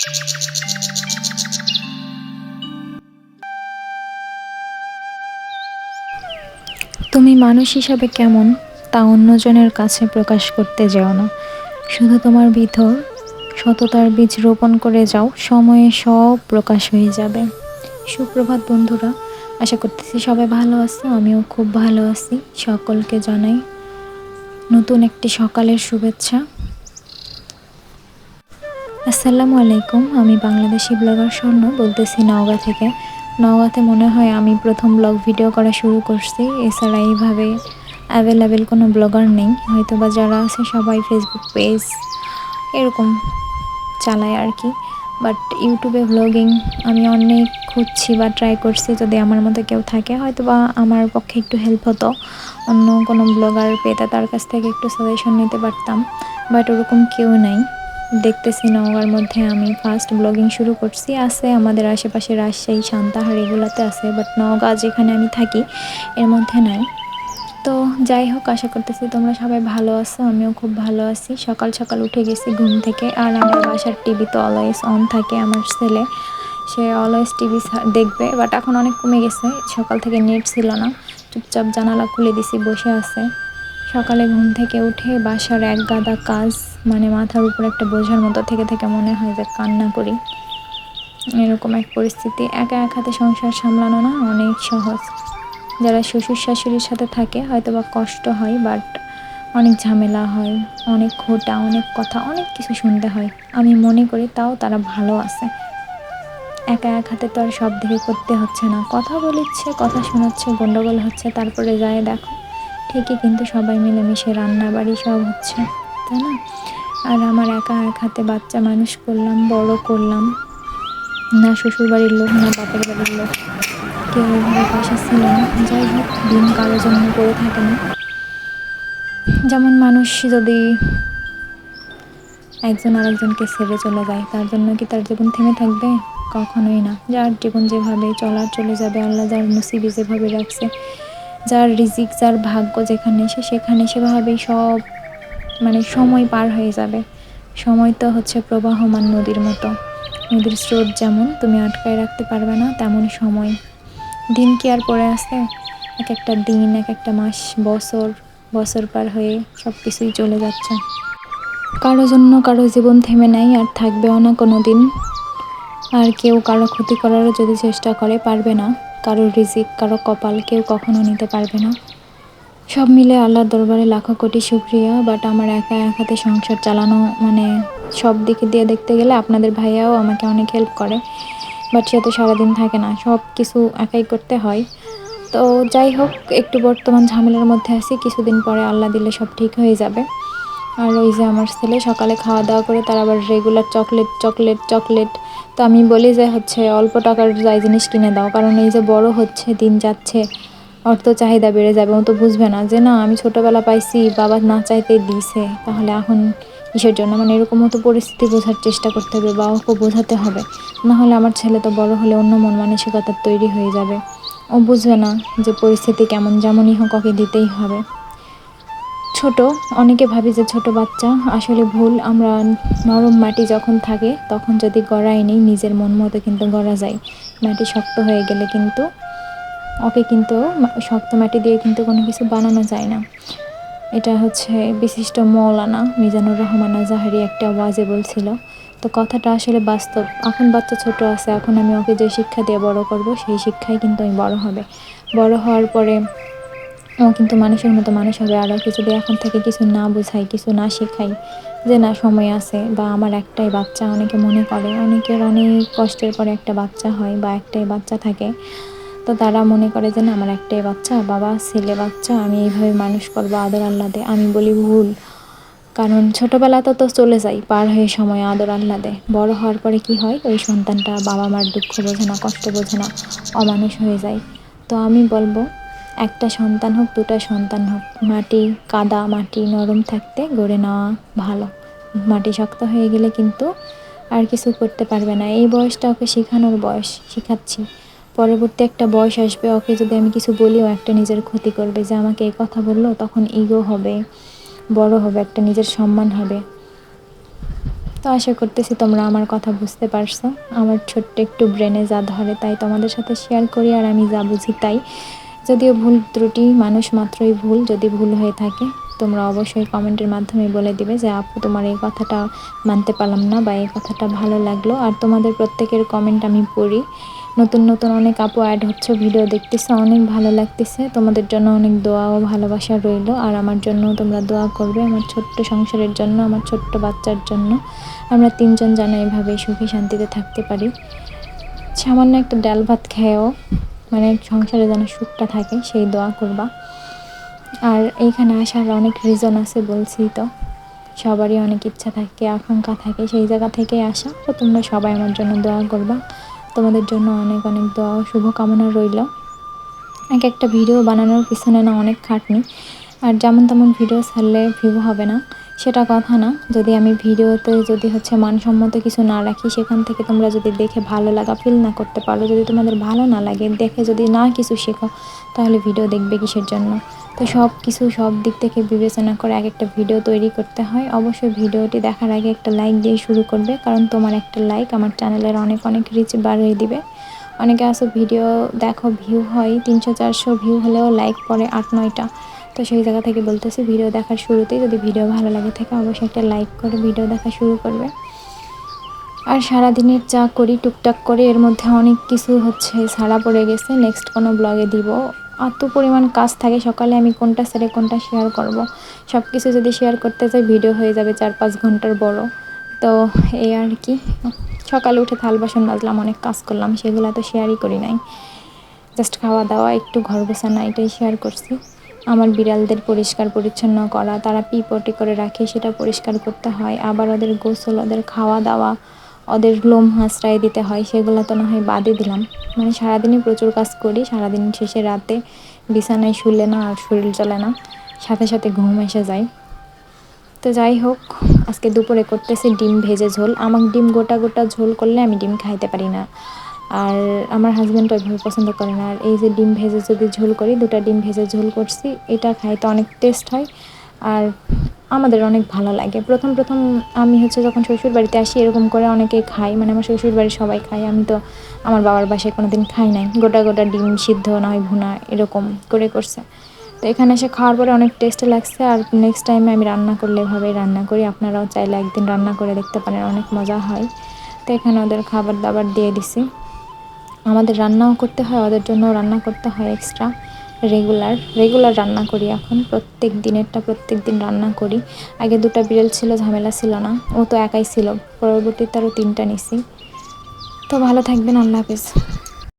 তুমি মানুষ হিসাবে কেমন তা অন্যজনের কাছে প্রকাশ করতে যাও না। শুধু তোমার ভিতর সততার বীজ রোপণ করে যাও, সময়ে সব প্রকাশ হয়ে যাবে। সুপ্রভাত বন্ধুরা, আশা করতেছি সবাই ভালো আছো, আমিও খুব ভালো আছি। সকলকে জানাই নতুন একটি সকালের শুভেচ্ছা। আসসালামু আলাইকুম, আমি বাংলাদেশি ব্লগার স্বর্ণ বলতেছি নওগাঁ থেকে। নওগাঁতে মনে হয় আমি প্রথম ব্লগ ভিডিও করা শুরু করছি, এছাড়া এইভাবে অ্যাভেলেবেল কোনো ব্লগার নেই। হয়তো বা যারা আছে সবাই ফেসবুক পেজ এরকম চালায় আর কি। বাট ইউটিউবে ব্লগিং আমি অনেক খুঁজছি বা ট্রাই করছি যদি আমার মতো কেউ থাকে হয়তো বা আমার পক্ষে একটু হেল্প হতো। অন্য কোনো ব্লগার পেতে তার কাছ থেকে একটু সাজেশন নিতে পারতাম বাট ওরকম কেউ নাই। দেখতেছি নওগাঁর মধ্যে আমি ফার্স্ট ব্লগিং শুরু করছি। আছে আমাদের আশেপাশে রাজশাহী, সান্তাহার এগুলোতে আছে বাট নওগাঁ যেখানে আমি থাকি, এর মধ্যে নাই। তো যাই হোক, আশা করতেছি তোমরা সবাই ভালো আছো, আমিও খুব ভালো আছি। সকাল সকাল উঠে গেছি ঘুম থেকে, আর আমার বাসার টিভি তো অলওয়েজ অন থাকে আমার ছেলে। সে অলওয়েজ টিভি দেখবে বাট এখন অনেক কমে গেছে। সকাল থেকে নেট ছিল না। চুপচাপ জানালা খুলে দিছি, বসে আছে। সকালে ঘুম থেকে উঠে বাসার এক গাদা কাজ মানে মাথার উপর একটা বোঝার মতো থেকে থেকে মনে হয় যে কান্না করি। এরকম এক পরিস্থিতি। একা এক হাতে সংসার সামলানো না অনেক সহজ। যারা শ্বশুর শাশুড়ির সাথে থাকে হয়তো বা কষ্ট হয় বাট অনেক ঝামেলা হয়, অনেক খোটা অনেক কথা, অনেক কিছু শুনতে হয়। আমি মনে করি তাও তারা ভালো আছে। একা এক হাতে তো আর সব দিকে করতে হচ্ছে না। কথা বলিচ্ছে, কথা শোনাচ্ছে, গন্ডগোল হচ্ছে, তারপরে যায় দেখো। ঠিকই কিন্তু সবাই মিলেমিশে রান্না বাড়ি সব হচ্ছে, তাই না? আর আমার একা এক হাতে বাচ্চা মানুষ করলাম, বড় করলাম। না শ্বশুর বাড়ির লোক, না বাপের বাড়ির লোক, কেউ এভাবে পাশে ছিল না। যাই হোক, দিন কারোর জন্য করে থাকে না। যেমন মানুষ যদি একজন আরেকজনকে ছেড়ে চলে যায়, তার জন্য কি তার জীবন থেমে থাকবে? কখনোই না। যার জীবন যেভাবে চলার চলে যাবে, আল্লাহ যার নসিবি যেভাবে রাখছে যার রিজিক, যার ভাগ্য যেখানে সে, সেখানে সেভাবেই সব মানে সময় পার হয়ে যাবে। সময় তো হচ্ছে প্রবাহমান নদীর মতো। নদীর স্রোত যেমন তুমি আটকায় রাখতে পারবে না, তেমন সময়। দিন কি আর পড়ে আছে এক একটা দিন, এক একটা মাস, বছর বছর পার হয়ে সব কিছুই চলে যাচ্ছে। কারও জন্য কারও জীবন থেমে নাই, আর থাকবেও না কোনো দিন। আর কেউ কারও ক্ষতি করারও যদি চেষ্টা করে, পারবে না। কারও রিজিক, কারও কপাল কেউ কখনো নিতে পারবে না। সব মিলে আল্লাহর দরবারে লাখো কোটি শুক্রিয়া বাট আমার একা একাতে সংসার চালানো মানে সব দিকে দিয়ে দেখতে গেলে আপনাদের ভাইয়াও আমাকে অনেক হেল্প করে বাট সে তো সারাদিন থাকে না, সব কিছু একাই করতে হয়। তো যাই হোক, একটু বর্তমান ঝামেলার মধ্যে আছি, কিছুদিন পরে আল্লাহ দিলে সব ঠিক হয়ে যাবে। আর ওই যে আমার ছেলে সকালে খাওয়া দাওয়া করে, তার আবার রেগুলার চকলেট চকলেট চকলেট তো আমি বলি যে হচ্ছে অল্প টাকার যাই জিনিস কিনে দাও, কারণ এই যে বড় হচ্ছে, দিন যাচ্ছে অর্থ চাহিদা বেড়ে যাবে, ও তো বুঝবে না যে না, আমি ছোটোবেলা পাইছি, বাবা না চাইতে দিছে, তাহলে এখন কিসের জন্য? মানে এরকম মতো পরিস্থিতি বোঝার চেষ্টা করতে হবে, বা ওকে বোঝাতে হবে। না হলে আমার ছেলে তো বড় হলে অন্য মন মানসিকতার তৈরি হয়ে যাবে। ও বুঝবে না যে পরিস্থিতি কেমন, যেমনই হোক ওকে দিতেই হবে। ছোট, অনেকে ভাবি যে ছোট বাচ্চা। আসলে ভুল, আমরা নরম মাটি যখন থাকে, তখন যদি গড়াই নেই, নিজের মন মতো কিন্তু গড়া যায়। মাটি শক্ত হয়ে গেলে কিন্তু ওকে কিন্তু শক্ত মাটি দিয়ে কিন্তু কোনো কিছু বানানো যায় না। এটা হচ্ছে বিশিষ্ট মৌলানা মিজানুর রহমান আজাহারি একটা ওয়াজে বলছিল। তো কথাটা আসলে বাস্তব। এখন বাচ্চা ছোট আছে, এখন আমি ওকে যে শিক্ষা দিয়ে বড় করব, সেই শিক্ষাই কিন্তু আমি বড় হবে। বড় হওয়ার পরে কিন্তু মানুষের মতো মানুষ হবে আর ওকে যদি এখন থেকে কিছু না বোঝাই কিছু না শেখাই যে না সময় আছে বা আমার একটাই বাচ্চা অনেকে মনে করে, অনেকের অনেক কষ্টের পরে একটা বাচ্চা হয় বা একটাই বাচ্চা থাকে। তো তারা মনে করে যে না, আমার একটাই বাচ্চা, বাবা ছেলে বাচ্চা, আমি এইভাবে মানুষ করব আদর আল্লাদে আমি বলি ভুল। কারণ ছোটোবেলাতে তো চলে যাই পার হয়ে সময় আদর আহ্লাদে। বড় হওয়ার পরে কি হয়? ওই সন্তানটা বাবা মার দুঃখ বোঝে না, কষ্ট বোঝে না, অমানুষ হয়ে যায়। তো আমি বলব একটা সন্তান হোক, দুটা সন্তান হোক, মাটি কাদা, মাটি নরম থাকতে গড়ে নেওয়া ভালো। মাটি শক্ত হয়ে গেলে কিন্তু আর কিছু করতে পারবে না। এই বয়সটা ওকে শেখানোর বয়স, শেখাচ্ছি। পরবর্তী একটা বয়স আসবে, ওকে যদি আমি কিছু বলিও একটা নিজের ক্ষতি করবে। যে আমাকে এই কথা বলল, তখন ইগো হবে, বড় হবে, একটা নিজের সম্মান হবে। তো আশা করতেছি তোমরা আমার কথা বুঝতে পারছ। আমার ছোট্ট একটু ব্রেনে যা ধরে, তাই তোমাদের সাথে শেয়ার করি। আর আমি যা বুঝি, তাই। যদিও ভুল ত্রুটি, মানুষ মাত্রই ভুল যদি ভুল হয়ে থাকে, তোমরা অবশ্যই কমেন্টের মাধ্যমে বলে দিবে যে, আপু, তোমার এই কথাটা মানতে পারলাম না বা এই কথাটা ভালো লাগল। আর তোমাদের প্রত্যেকের কমেন্ট আমি পড়ি। নতুন নতুন অনেক আপু অ্যাড হচ্ছে ভিডিও দেখতেছে, অনেক ভালো লাগতেছে। তোমাদের জন্য অনেক দোয়া ও ভালোবাসা রইল। আর আমার জন্য তোমরা দোয়া করবে আমার ছোট্ট সংসারের জন্য, আমার ছোট্ট বাচ্চার জন্য। আমরা তিনজন যেন এভাবে সুখী শান্তিতে থাকতে পারি। সামান্য একটা ডাল ভাত খেয়েও মানে সংসারে যেন সুখটা থাকে, সেই দোয়া করবা। আর এইখানে আসার অনেক রিজন আছে বলছি তো। সবারই অনেক ইচ্ছা থাকে, আকাঙ্ক্ষা থাকে, সেই জায়গা থেকে আসা। তো তোমরা সবাই আমার জন্য দোয়া করবা। তোমাদের জন্য অনেক অনেক দোয়া শুভকামনা রইল। এক একটা ভিডিও বানানোর পিছনে না অনেক খাটনি। আর যেমন তেমন ভিডিও ছাড়লে ভিউ হবে না। সেটা কথা না। যদি আমি ভিডিওতে যদি হচ্ছে মানসম্মত কিছু না রাখি, সেখান থেকে তোমরা যদি দেখে ভালো লাগা ফিল না করতে পারো, যদি তোমাদের ভালো না লাগে, দেখে যদি না কিছু শেখো, তাহলে ভিডিও দেখবে কিসের জন্য? তো সব কিছু সব দিক থেকে বিবেচনা করে এক একটা ভিডিও তৈরি করতে হয়। অবশ্যই ভিডিওটি দেখার আগে একটা লাইক দিয়ে শুরু করবে, কারণ তোমার একটা লাইক আমার চ্যানেলের অনেক অনেক রিচ বাড়িয়ে দিবে। অনেকে আসো ভিডিও দেখো ভিউ হয় তিনশো, চারশো ভিউ হলেও লাইক পরে আট, নয়টা। তো সেই জায়গা থেকে বলতেছি ভিডিও দেখার শুরুতেই যদি ভিডিও ভালো লাগে থাকে অবশ্যই একটা লাইক করে ভিডিও দেখা শুরু করবে। আর সারাদিনের যা করি টুকটাক করে, এর মধ্যে অনেক কিছু হচ্ছে ছাড়া পড়ে গেছে। নেক্সট কোনো ব্লগে দিব। এত পরিমাণ কাজ থাকে, সকালে আমি কোনটা সেরে কোনটা শেয়ার করব। সব কিছু যদি শেয়ার করতে যাই ভিডিও হয়ে যাবে চার পাঁচ ঘণ্টার বড়। তো এই আর কি। সকালে উঠে থাল বাসন মাজলাম, অনেক কাজ করলাম, সেগুলো তো শেয়ারই করি নাই। জাস্ট খাওয়া দাওয়া একটু ঘর গোছানো, এটাই শেয়ার করছি। আমার বিড়ালদের পরিষ্কার পরিচ্ছন্ন করা, তারা পি পটি করে রাখে, সেটা পরিষ্কার করতে হয়। আবার ওদের গোসল, ওদের খাওয়া দাওয়া, ওদের লোম হাঁসড়াই দিতে হয়, সেগুলো তো না হয় বাদে দিলাম। মানে সারাদিনই প্রচুর কাজ করি, সারাদিন শেষে রাতে বিছানায় শুলে না আর শরীর চলে না, সাথে সাথে ঘুম এসে যায়। তো যাই হোক, আজকে দুপুরে করতেছি ডিম ভেজে ঝোল। আমার ডিম গোটা গোটা ঝোল করলে আমি ডিম খাইতে পারি না। আর আমার হাজব্যান্ড ওইভাবে পছন্দ করে না। আর এই যে ডিম ভেজে যদি ঝোল করি, দুটা ডিম ভেজে ঝোল করছি, এটা খাইতে অনেক টেস্ট হয়। আর আমাদের অনেক ভালো লাগে। প্রথম প্রথম আমি হচ্ছে যখন শ্বশুর বাড়িতে আসি, এরকম করে অনেকে খাই মানে আমার শ্বশুর বাড়ির সবাই খায়। আমি তো আমার বাবার বাসায় কোনো দিন খাই নাই। গোটা গোটা ডিম সিদ্ধ না হয় ভুনা এরকম করে করছে। তো এখানে এসে খাওয়ার পরে অনেক টেস্ট লাগছে। আর নেক্সট টাইমে আমি রান্না করলে এভাবেই রান্না করি। আপনারাও চাইলে একদিন রান্না করে দেখতে পারেন। অনেক মজা হয়। তো এখানে ওদের খাবার দাবার দিয়ে দিছি। আমাদের রান্নাও করতে হয়, ওদের জন্য রান্না করতে হয় এক্সট্রা রেগুলার রেগুলার রান্না করি এখন। প্রত্যেক দিনেরটা প্রত্যেক দিন রান্না করি। আগে দুটা বিড়াল ছিল, ঝামেলা ছিল না। ও তো একাই ছিল। পরবর্তীতে আরও তিনটা নিছি। তো ভালো থাকবেন, আল্লাহ হাফিজ।